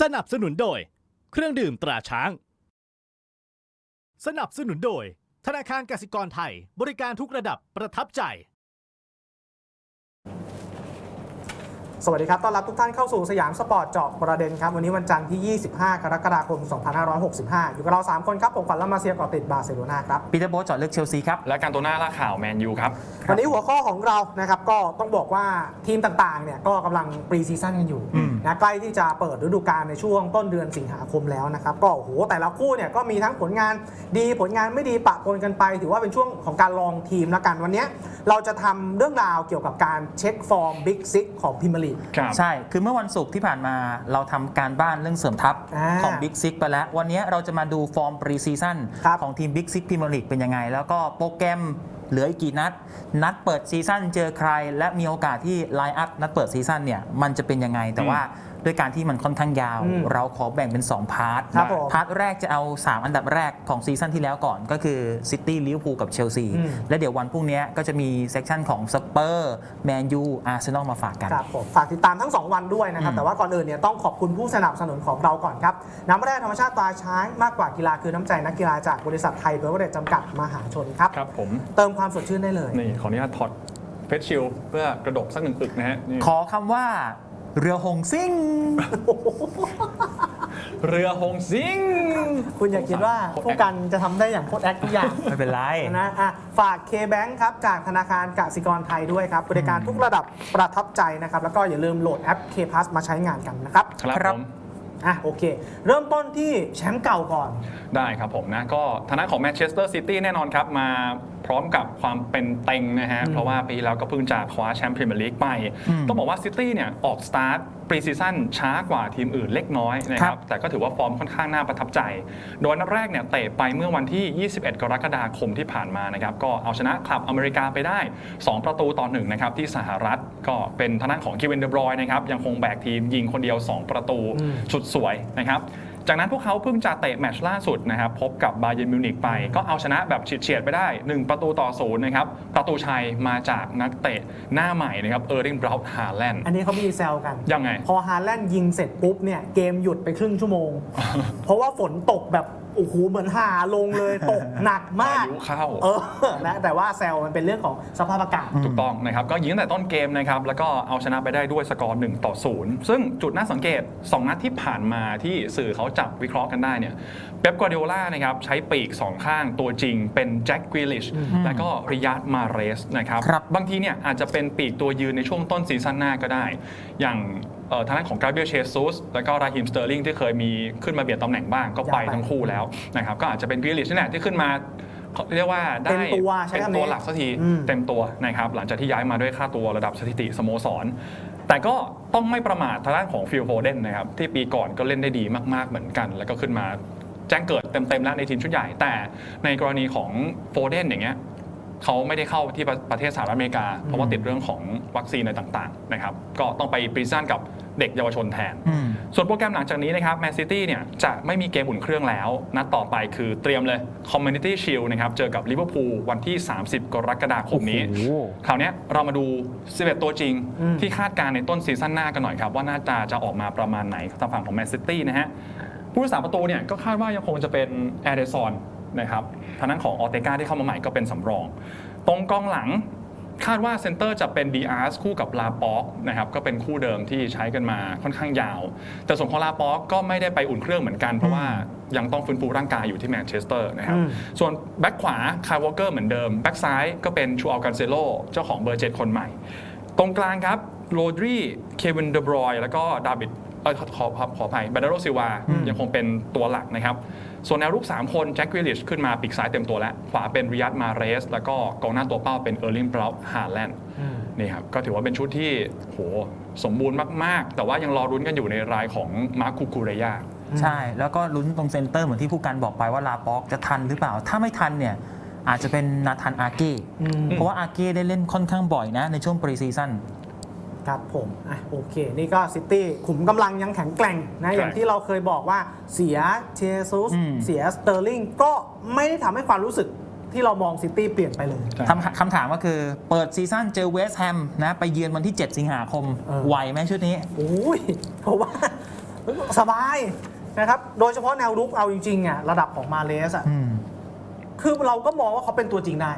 สนับสนุนโดย เครื่องดื่มตราช้าง สนับสนุนโดย ธนาคารกสิกรไทย บริการทุกระดับประทับใจ สวัสดีครับ ต้อนรับทุกท่านเข้าสู่สยามสปอร์ตเจาะประเด็นครับ วันนี้วันจันทร์ที่ 25 กรกฎาคม 2565 อยู่กับเรา 3 คนครับ ผมขวัญละมาเซียก่อติดบาร์เซโลนาครับปีเตอร์โบทเจอดเลือกเชลซีครับ และการตัวหน้าล่าข่าวแมนยูครับ วันนี้หัวข้อของเรานะครับก็ต้องบอกว่าทีมต่างๆเนี่ยก็กำลังปรีซีซั่นกันอยู่อืมนะใกล้ที่จะเปิดฤดูกาลในช่วงต้นเดือนสิงหาคมแล้วนะครับก็โอ้โหแต่ละคู่เนี่ยก็มีทั้งผลงานดีผลงานไม่ดีปะปนกันไป ถือว่าเป็นช่วงของการลองทีมแล้วกันวันเนี้ยเราจะทำเรื่องราวเกี่ยวกับการเช็คฟอร์มบิ๊กซิกของพรีเมียร์ลีก ครับใช่ คือเมื่อวันศุกร์ที่ผ่านมาเราทำการบ้านเรื่องเสริมทัพอ่าของบิ๊กซิกไปแล้ว วันนี้เราจะมาดูฟอร์มปรีซีซั่นครับของทีมบิ๊กซิกพรีเมียร์ลีกเป็นยังไง แล้วก็โปรแกรมเหลืออีกกี่นัด นัดเปิดซีซั่นเจอใคร และมีโอกาสที่ไลน์อัพนัดเปิดซีซั่นเนี่ยมันจะเป็นยังไง แต่ว่า ด้วยการที่มันค่อนข้างยาว อืมเราขอแบ่งเป็น 2 พาร์ท ครับผมพาร์ทแรกจะเอา 3 อันดับแรกของซีซั่นที่แล้วก่อนก็คือซิตี้ลิเวอร์พูลกับเชลซีอืม และเดี๋ยววันพรุ่งนี้ก็จะมีเซกชันของสเปอร์แมนยูอาร์เซนอลมาฝากกัน ครับผมฝากติดตามทั้ง 2 วันด้วยนะครับ อืม แต่ว่าก่อนอื่นเนี่ยต้องขอบคุณผู้สนับสนุนของเราก่อนครับ น้ำแร่ธรรมชาติตราช้างมากกว่ากีฬาคือน้ำใจนักกีฬาจากบริษัทไทยเบเวอร์เรจจำกัดมหาชนครับ ครับผม เติมความสดชื่นได้เลย นี่ ขออนุญาตถอดเฟสชิลเพื่อกระดกสักหนึ่งอึกนะฮะนี่ ขอคำว่า เรือหงซิ่ง เรือหงซิงคุณอย่าคิดว่าผู้กันจะทำได้อย่างโคตรแอคทุกอย่างไม่เป็นไร นะอะฝาก K-Bank ครับ จากธนาคารกสิกรไทยด้วยครับ บริการทุกระดับประทับใจนะครับ แล้วก็อย่าลืมโหลดแอป K Plus มาใช้งานกันนะครับครับ ครับผม อะโอเค เริ่มต้นที่แชมป์เก่าก่อน ได้ครับผมนะ ก็ฐานะของแมนเชสเตอร์ซิตี้แน่นอนครับ มาพร้อมกับความเป็นเต็งนะฮะอืมเพราะว่าปีที่แล้วก็เพิ่งจะคว้าแชมป์พรีเมียร์ลีกไปอืมต้องบอกว่าซิตี้เนี่ยออกสตาร์ทปรีซีซั่นช้ากว่าทีมอื่นเล็กน้อยนะคครัรับบแต่ก็ถือว่าฟอร์มค่อนข้างน่าประทับใจ โดยนัดแรกเนี่ยเตะไปเมื่อวันที่ 21 กรกฎาคมที่ผ่านมานะครับ ก็เอาชนะคลับอเมริกาไปได้ 2 ประตูต่อหนึ่งนะครับที่สหรัฐก็เป็นทางด้านของคิวินเดบรอยนะครับยังคงแบกทีมยิงคนเดียว 2 ประตูอืมสุดสวยนะครับ จากนั้นพวกเขาเพิ่งจะเตะแมตช์ล่าสุดนะครับพบกับบาเยร์นมิวนิกไป ก็เอาชนะแบบเฉียดๆไปได้ 1 ประตูต่อศูนย์นะครับประตูชัยมาจากนักเตะหน้าใหม่นะครับเออร์ริงบราวน์ฮาแลนด์อันนี้เขามีแซวกัน ยังไง พอฮาแลนด์ยิงเสร็จปุ๊บเนี่ยเกมหยุดไปครึ่งชั่วโมง เพราะว่าฝนตกแบบ โอ้โหเหมือนหาลงเลยตกหนักมากพายุเข้า เออนะแต่ว่าแซวมันเป็นเรื่องของสภาพอากาศ ถูกต้องนะครับ ก็ยิงตั้งแต่ต้นเกมนะครับ แล้วก็เอาชนะไปได้ด้วยสกอร์1ต่อ 0 ซึ่งจุดน่าสังเกต 2 นัดที่ผ่านมาที่สื่อเขาจับวิเคราะห์กันได้เนี่ยเป๊ปกัวเดโอล่านะครับใช้ปีก 2 ข้างตัวจริงเป็นแจ็คกริลิชอืมแล้วก็ริยาดมาเรสนะครับครับ บางทีเนี่ยอาจจะเป็นปีกตัวยืนในช่วงต้นซีซั่นหน้าก็ได้ อย่างเอ่อ ทางด้านของกราเบียเชซุสแล้วก็ราฮิมสเตอร์ลิงที่เคยมีขึ้นมาเบียดตำแหน่งบ้างก็ไปอยากไปทั้งคู่แล้วนะครับก็อาจจะเป็นกริลิชนี่แหละที่ขึ้นมาเรียกว่าได้เต็มตัวใช้เป็นคำนี้ตัวหลักสักทีอืมเต็มตัวนะครับหลังจากที่ย้ายมาด้วยค่าตัวระดับสถิติสโมสร แต่ก็ต้องไม่ประมาททางด้านของฟิลโฟเดนนะครับที่ปีก่อนก็เล่นได้ดีมาก ๆเหมือนกัน แล้วก็ขึ้นมาแจ้งเกิดเต็มๆแล้วในทีมชุดใหญ่ แต่ในกรณีของโฟเดนอย่างเงี้ย เขาไม่ได้เข้าที่ประประเทศสหรัฐอเมริกา เพราะว่าติดเรื่องของวัคซีนอะไรต่างๆนะครับก็ต้องไปปรีซันกับเด็กเยาวชนแทนอืมส่วนโปรแกรมหลังจากนี้นะครับแมนซิตี้เนี่ยจะไม่มีเกมอุ่นเครื่องแล้ว นัดต่อไปคือเตรียมเลย Community Shield นะครับเจอกับลิเวอร์พูลวันที่ 30 กรกฎาคมนี้โอ้โหคราวเนี้ยเรามาดู 11 ตัวจริงอืมที่คาดการณ์ในต้นซีซั่นหน้ากันหน่อยครับ ว่าหน้าตาจะออกมาประมาณไหนทางฝั่งของแมนซิตี้นะฮะผู้รักษาประตูเนี่ยก็คาดว่ายังคงจะเป็นแอเดซอน นะครับทางนั้นของออเตกาที่เข้ามาใหม่ก็เป็นสำรอง ตรงกองหลังคาดว่าเซนเตอร์จะเป็นดีอาร์สคู่กับลาป็อกนะครับก็เป็นคู่เดิมที่ใช้กันมาค่อนข้างยาว แต่ส่วนของลาป็อกก็ไม่ได้ไปอุ่นเครื่องเหมือนกัน เพราะว่ายังต้องฟื้นฟูร่างกายอยู่ที่แมนเชสเตอร์นะครับอืมส่วนแบ็คขวาคายวอลเกอร์เหมือนเดิมแบ็คซ้ายก็เป็นชูอัลกันเซโลเจ้าของเบอร์เจ็ดคนใหม่ ตรงกลางครับโรดรีเควินเดบรอยแล้วก็ดาวิดเอยขอขอขอขออภัยบาเดโรซิวาอืมยังคงเป็นตัวหลักนะครับ ส่วนแนวรุก 3 คนแจ็ควิลลิชขึ้นมาปีกซ้ายเต็มตัวแล้ว ขวาเป็นริยัตมาเรส แล้วก็กองหน้าตัวเป้าเป็นเออร์ลิงบราวน์ฮาแลนด์อืมนี่ครับ ก็ถือว่าเป็นชุดที่โหสมบูรณ์มาก ๆ แต่ว่ายังรอรุ้นกันอยู่ในรายของมาร์คูคูเรยาใช่ แล้วก็ลุ้นตรงเซนเตอร์เหมือนที่ผู้การบอกไปว่าลาป็อกจะทันหรือเปล่า ถ้าไม่ทันเนี่ยอาจจะเป็นนาธานอาเก้อืมเพราะว่าอาเก้ได้เล่นค่อนข้างบ่อยนะในช่วงปรีซีซั่น ครับผมอะโอเค นี่ก็ซิตี้ขุมกำลังยังแข็งแกร่งนะอย่างที่เราเคยบอกว่าเสียเชซุสอืมเสียสเตอร์ลิงก็ไม่ได้ทำให้ความรู้สึกที่เรามองซิตี้เปลี่ยนไปเลยใช่คำคำถามก็คือเปิดซีซั่นเจอเวสต์แฮมนะไปเยือนวันที่ 7 สิงหาคมเออไหวไหมชุดนี้โอ้ยเพราะว่าสบายนะครับโดยเฉพาะแนวรุกเอาจริงๆอะระดับของมาเลสอะอืมคือเราก็มองว่าเขาเป็นตัวจริงได้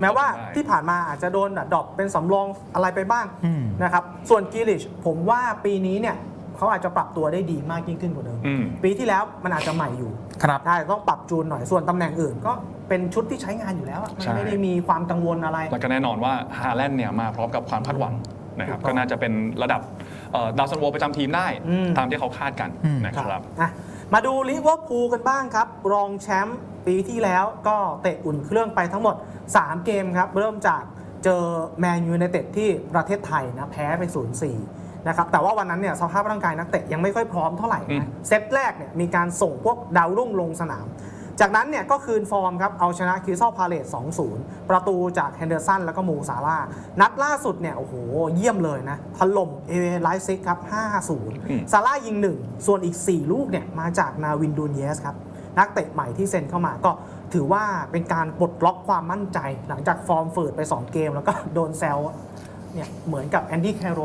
แม้ว่าใช่ที่ผ่านมาอาจจะโดนดรอปเป็นสำรองอะไรไปบ้างอืม นะครับ ส่วนกิลิชผมว่าปีนี้เนี่ยเขาอาจจะปรับตัวได้ดีมากยิ่งขึ้นกว่าเดิม อืม ปีที่แล้วมันอาจจะใหม่อยู่ ครับ ได้ต้องปรับจูนหน่อยส่วนตำแหน่งอื่นก็เป็นชุดที่ใช้งานอยู่แล้วอะมันใช่ ไม่ได้มีความกังวลอะไร แล้วก็แน่นอนว่าฮาแลนด์เนี่ยมาพร้อมกับความคาดหวังนะครับถูกต้องก็น่าจะเป็นระดับเอ่อดาวซันโวประจำทีมได้ อืม ตามที่เขาคาดกันอืม นะครับ อะ มาดูลิเวอร์พูลกันบ้างครับ รองแชมป์ปีที่แล้วก็เตะอุ่นเครื่องไปทั้งหมด 3 เกมครับ เริ่มจากเจอแมนยู i นเต็ดที่ประเทศไทยนะแพ้ไป 0-4 นะครับ แต่ว่าวันนั้นเนี่ยสภาพร่างกายนักเตะยังไม่ค่อยพร้อมเท่าไหร่อืมนะเซตแรกเนี่ยมีการส่งพวกดาวรุ่งลงสนาม จากนั้นเนี่ยก็คืนฟอร์มครับเอาชนะคริสตัลพาเลต2-0 ประตูจากเฮนเดอร์สันแล้วก็มูซาร่าห์นัดล่าสุดเนี่ยโอ้โห เยี่ยมเลยนะถล่มเอเวไลซิกครับ 5-0 ซาร่ายิง 1 ส่วนอีก 4 ลูกเนี่ยมาจากนาวินดูนเยสครับนักเตะใหม่ที่เซ็นเข้ามาก็ถือว่าเป็นการปลดล็อกความมั่นใจ หลังจากฟอร์มฝืดไป 2 เกม แล้วก็โดนแซวเนี่ยเหมือนกับแอนดี้แคโร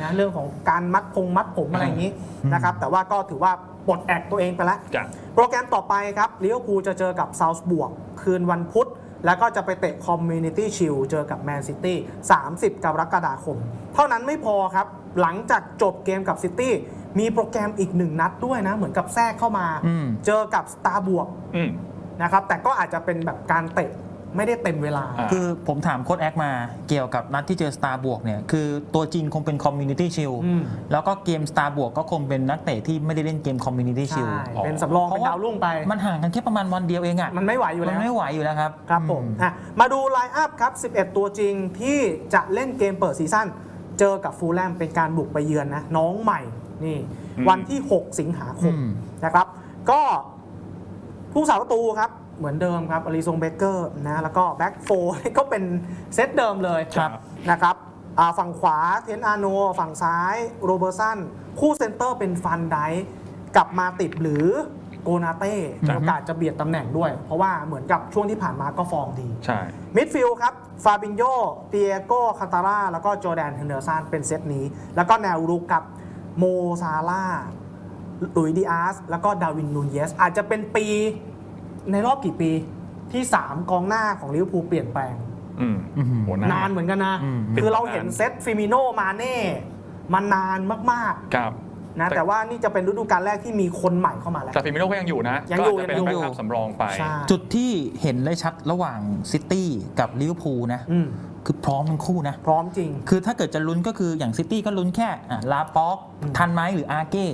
นะเรื่องของการมัดพงมัดผมอะไรอย่างนี้นะครับแต่ว่าก็ถือว่า ปลดแอกตัวเองไปแล้ว จ้ะ โปรแกรมต่อไปครับลิเวอร์พูลจะเจอกับซาวส์บวก คืนวันพุธ แล้วก็จะไปเตะคอมมูนิตี้ชิลเจอกับแมนซิตี้ 30 กรกฎาคม เท่านั้นไม่พอครับ หลังจากจบเกมกับซิตี้ มีโปรแกรมอีกหนึ่งนัดด้วยนะ เหมือนกับแทรกเข้ามา อืม เจอกับสตาร์บวกอืม นะครับ แต่ก็อาจจะเป็นแบบการเตะ ไม่ได้เต็มเวลา อ่า คือผมถามโค้ดแอคมาเกี่ยวกับนัดที่เจอสตาร์บวกเนี่ยคือตัวจริงคงเป็นคอมมูนิตี้ชิลอืม แล้วก็เกมสตาร์บวกก็คงเป็นนักเตะที่ไม่ได้เล่นเกมคอมมูนิตี้ชิใช่ลเป็นสำรองเป็นดาวรุ่งไป มันห่างกันแค่ประมาณวันเดียวเองอะมันไม่ไหวอยู่มัแล้นวไม่ไหวอยู่แล้วครับครับผมอื อะมาดูไลน์อัพครับ 11 ตัวจริงที่จะเล่นเกมเปิดซีซั่น เจอกับฟูลแลมเป็นการบุกไปเยือนนะ น้องใหม่นี่ อืม วันที่ 6 สิงหาคมอืม นะครับ ก็ผู้สาประตูครับ เหมือนเดิมครับอลิซงเบเกอร์นะแล้วก็แบ็กโฟก็เป็นเซตเดิมเลยครับนะครับอ่าฝั่งขวาเทนอาโน ฝั่งซ้ายโรเบอร์สันคู่เซนเตอร์เป็นฟันไดค์กับมาติดหรือโกนาเต้มีโอกาสจะเบียดตำแหน่งด้วย เพราะว่าเหมือนกับช่วงที่ผ่านมาก็ฟอร์มดี ใช่มิดฟิลด์ครับ ฟาบินโยเตียโกคาตาร่า แล้วก็โจแดนเฮนเดอร์สันเป็นเซตนี้ แล้วก็แนวรุกครับโมซาร่าหลุยดิอาสแล้วก็ดาวินนูนเยสอาจจะเป็นปี ในรอบกี่ปีที่ 3 กองหน้าของลิเวอร์พูลเปลี่ยนแปลง อืมอืมโหนานานเหมือนกันนะ อืม คือเราเห็นเซตฟิมิโนมาเน่มานานมากครับ ๆนะแต่ แต่ว่านี่จะเป็นฤดูกาลแรกที่มีคนใหม่เข้ามาแล้ว แต่ฟิมิโนก็ยังอยู่นะ ยังก็อยู่อาจจะเป็นยังแบ็อยู่คอัพสำรองไป ใช่จุดที่เห็นได้ชัดระหว่างซิตี้กับลิเวอร์พูลนะ อืมคือพร้อมทั้งคู่นะ พร้อมจริง คือถ้าเกิดจะลุ้นก็คืออย่างซิตี้ก็ลุ้นแค่อะลาป็อก อืม ทันไหมหรืออาเก้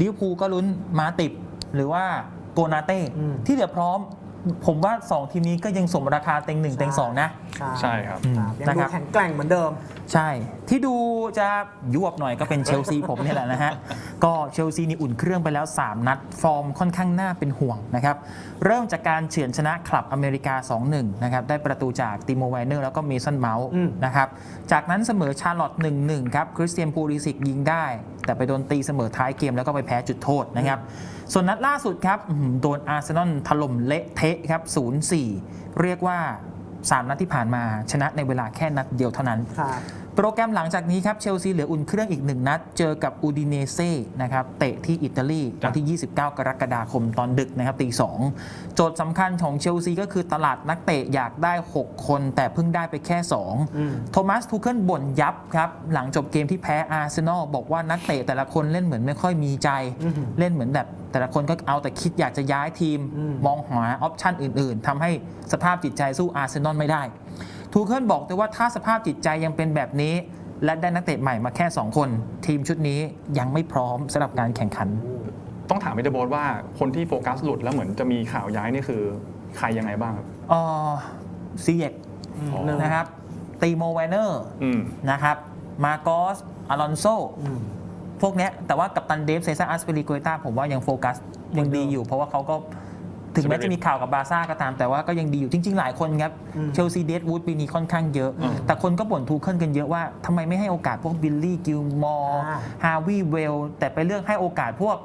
ลิเวอร์พูลก็ลุ้นมาติบหรือว่า โกนาเต้อืมที่เหลือพร้อม ผมว่า 2 ทีมนี้ก็ยังสมราคาเต็งหนึ่งใช่เต็งสองนะ ใช่ครับครับยังนะดูครับ แข็งแกร่งเหมือนเดิม ใช่ ที่ดูจะยวบหน่อยก็เป็นเชลซี ผมเนี่ยแหละนะฮะ ก็เชลซีนี่อุ่นเครื่องไปแล้ว 3 นัด ฟอร์มค่อนข้างน่าเป็นห่วงนะครับ เริ่มจากการเฉือนชนะคลับอเมริกา 2-1 นะครับ ได้ประตูจากติโมไวเนอร์แล้วก็เมสันเมาส์อืม นะครับ จากนั้นเสมอชาร์ลอต1-1 ครับ คริสเตียนพูริสิกยิงได้ แต่ไปโดนตีเสมอท้ายเกมแล้วก็ไปแพ้จุดโทษนะครับ ส่วนนัดล่าสุดครับอื้อหือโดนอาร์เซนอลถล่มเละเทะครับ 0-4 เรียกว่า 3 นัดที่ผ่านมาชนะในเวลาแค่นัดเดียวเท่านั้นโปรแกรมหลังจากนี้ครับเชลซีเหลืออุ่นเครื่องอีกหนึ่งนัด เจอกับอูดิเนเซ่นะครับเตะที่อิตาลีจ้ะวันที่ 29 กรกฎาคมตอนดึกนะครับตีสองโจทย์สำคัญของเชลซีก็คือตลาดนักเตะอยากได้ 6 คน แต่เพิ่งได้ไปแค่อืม2โทมัสทูเคิลบ่นยับครับ หลังจบเกมที่แพ้อาร์เซนอลบอกว่านักเตะแต่ละคนเล่นเหมือนไม่ค่อยมีใจอืมเล่นเหมือนแบบแต่ละคนก็เอาแต่คิดอยากจะย้ายทีมอืมมองหาออปชันอื่น ๆทำให้สภาพจิตใจสู้อาร์เซนอลไม่ได้ ทูเคิลบอกด้วยว่าถ้าสภาพจิตใจยังเป็นแบบนี้ และได้นักเตะใหม่มาแค่ 2 คน ทีมชุดนี้ยังไม่พร้อมสำหรับการแข่งขัน ต้องถามมิเตอร์โบสว่าคนที่โฟกัสหลุดแล้วเหมือนจะมีข่าวย้ายนี่คือใครยังไงบ้างครับเออซีเยกอ๋อหนึ่งนะครับตีโมไวเนอร์อืมนะครับมาโกสอลอนโซอืมพวกเนี้ยแต่ว่ากับตันเดฟเซซ่าอัสเปริโกตาผมว่ายังโฟกัสยังดีอยู่ เพราะว่าเขาก็ ถึงแม้จะมีข่าวกับบาร์ซ่าก็ตามแต่ว่าก็ยังดีอยู่จริง ๆ หลายคนครับอืมเชลซีเดดวูดปีนี้ค่อนข้างเยอะอืมแต่คนก็บ่นทูเคิลกันเยอะว่าทำไมไม่ให้โอกาสพวกบิลลี่กิลมอร์อ่าฮาวิเวลแต่ไปเลือกให้โอกาสพวก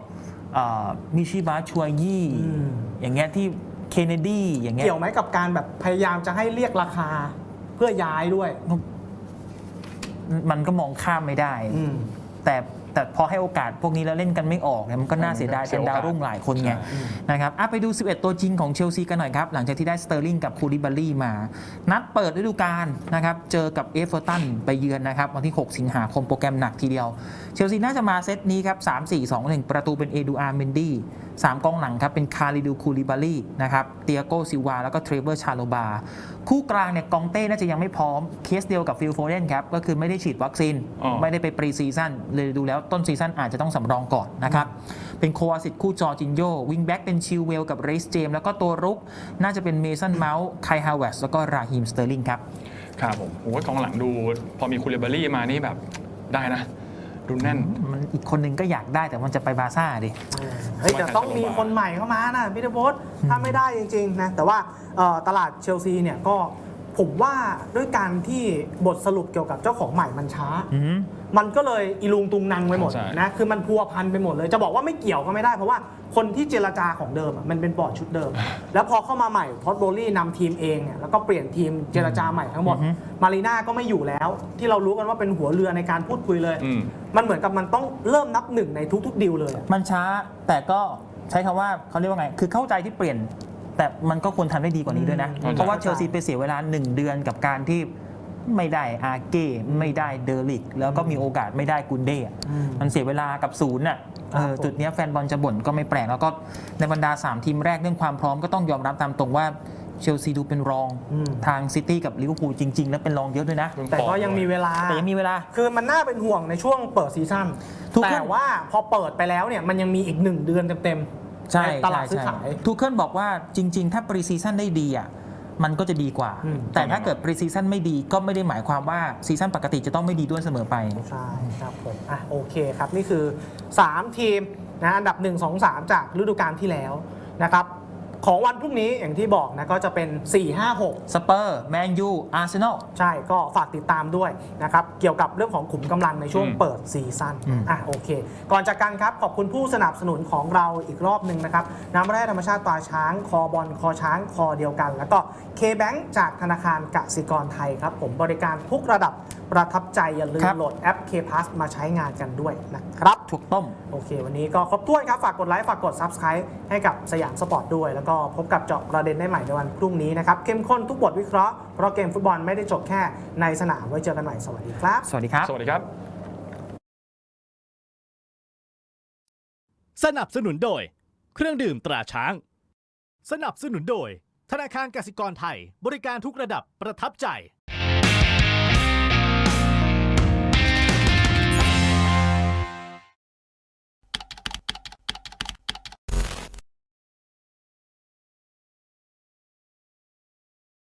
มิชิบาชัวยี่อืมอย่างเงี้ยที่เคนเนดีอย่างเงี้ยเกี่ยวไหมกับการแบบพยายามจะให้เรียกราคาเพื่อย้ายด้วย มันก็มองข้ามไม่ได้อืมแต่ แต่พอให้โอกาสพวกนี้แล้วเล่นกันไม่ออกเนี่ยมันก็น่าเสียดายเสีเป็ยนโอกาสดาวรุ่งหลายคนไงใช่นะครับอะไปดู 11 ตัวจริงของเชลซีกันหน่อยครับ หลังจากที่ได้สเตอร์ลิงกับคูลิบาลี่มา นัดเปิดฤดูกาลนะครับเจอกับเอฟเวอร์ตันไปเยือนนะครับวันที่ 6 สิงหาคมโปรแกรมหนักทีเดียว เชลซีน่าจะมาเซตนี้ครับ3 4 2 1 ประตูเป็นเอดูอาร์เมนดี้สามกองหลังครับเป็นคาริดูคูลิบาลี่นะครับเตียโกซิวาแล้วก็เทรเวอร์ชาโลบา คู่กลางเนี่ยกองเต้น่าจะยังไม่พร้อมเคสเดียวกับฟิลโฟเดนครับก็คือไม่ได้ฉีดวัคซีนอ๋อไม่ได้ไปปรีซีซั่นเลยดูแล้วต้นซีซั่นอาจจะต้องสำรองก่อนนะครับ เป็นโควาสิตคู่จอร์จินโยวิงแบ็กเป็นชิลเวลกับเรสเจมแล้วก็ตัวรุกน่าจะเป็นเมสันเมาส์ไคฮาวเวสแล้วก็ราฮิมสเตอร์ลิงครับครับผมโอ้ยกองหลังดูพอมีคูลิบารี่มานี่แบบได้นะดูแน่นมันอีกคนนึงก็อยากได้แต่มันจะไปบาร์ซ่าดิเฮ้ยแต่ต้องมีคนใหม่เข้ามานะพีเตอร์โบสถ้าไม่ได้จริงๆนะแต่ว่าเอ่อตลาดเชลซีเนี่ยก็ผมว่าด้วยการที่บทสรุปเกี่ยวกับเจ้าของใหม่มันช้าอื มมันก็เลยอีลุงตุงนังไปหมดใช่ นะคือมันพัวพันไปหมดเลย จะบอกว่าไม่เกี่ยวก็ไม่ได้ เพราะว่าคนที่เจรจาของเดิมอะมันเป็นบอร์ดชุดเดิม แล้วพอเข้ามาใหม่ทอดโบลี่นำทีมเองเนี่ยแล้วก็เปลี่ยนทีมเจรจาใหม่ทั้งหมดอือฮึมารีน่าก็ไม่อยู่แล้ว ที่เรารู้กันว่าเป็นหัวเรือในการพูดคุยเลย อืม มันเหมือนกับมันต้องเริ่มนับหนึ่งในทุกๆดีลเลยอะ มันช้าแต่ก็ใช้คำว่าเขาเรียกว่าไง คือเข้าใจที่เปลี่ยน แต่มันก็ควรทำได้ดีกว่านี้ด้วยนะ อืมเพราะว่าเชลซีไปเสียเวลา 1 เดือนกับการที่ ไม่ได้อาเก้ไม่ได้เดอริก แล้วก็มีโอกาสไม่ได้กุนเด้อะอืมมันเสียเวลากับศูนย์น่ะเออครับผมจุดเนี้ยแฟนบอลจะบ่นก็ไม่แปลกแล้วก็ในบรรดา 3 ทีมแรกเรื่องความพร้อมก็ต้องยอมรับตามตรงว่าเชลซีดูเป็นรองอืมทางซิตี้กับลิเวอร์พูลจริง ๆ แล้วเป็นรองเยอะด้วยนะ แต่ก็ยังมีเวลาแต่ยังมีเวลา คือมันน่าเป็นห่วงในช่วงเปิดซีซั่นทุกคนแต่ว่าพอเปิดไปแล้วเนี่ยมันยังมีอีกหนึ่งเดือนเต็มๆใช่ในตลาดซื้อใช่ขายทูเคิลบอกว่าจริง ๆ ถ้าปรีซีซั่นได้ดีอะ มันก็จะดีกว่า อืม แต่ถ้าเกิดปรีซีซั่นไม่ดีก็ไม่ได้หมายความว่าซีซั่นปกติจะต้องไม่ดีด้วยเสมอไป ใช่ครับผมอะโอเคครับ นี่คือ 3 ทีมนะอันดับ 1 2 3 จากฤดูกาลที่แล้วนะครับ ของวันพรุ่งนี้อย่างที่บอกนะก็จะเป็น 4 5 6 สเปอร์ แมนยู อาร์เซนอล ใช่ก็ฝากติดตามด้วยนะครับ เกี่ยวกับเรื่องของขุมกำลังในช่วงอืม เปิดซีซั่นอืม อะโอเค ก่อนจากกันครับ ขอบคุณผู้สนับสนุนของเราอีกรอบหนึ่งนะครับ น้ำแร่ธรรมชาติตราช้าง คอบอลคอช้างคอเดียวกัน แล้วก็เคแบงจากธนาคารกสิกรไทยครับ ผมบริการทุกระดับ ประทับใจอย่าลืมโหลดแอป K Plus มาใช้งานกันด้วยนะครับ ถูกต้มโอเค วันนี้ก็ครบถ้วนครับ ฝากกดไลค์ ฝากกด Subscribe ให้กับสยามสปอร์ตด้วย แล้วก็พบกับเจาะประเด็นได้ใหม่ในวันพรุ่งนี้นะครับ เข้มข้นทุกบทวิเคราะห์ เพราะเกมฟุตบอลไม่ได้จบแค่ในสนาม ไว้เจอกันใหม่ สวัสดีครับ สวัสดีครับ สวัสดีครับ สนับสนุนโดย เครื่องดื่มตราช้าง สนับสนุนโดย ธนาคารกสิกรไทย บริการทุกระดับประทับใจ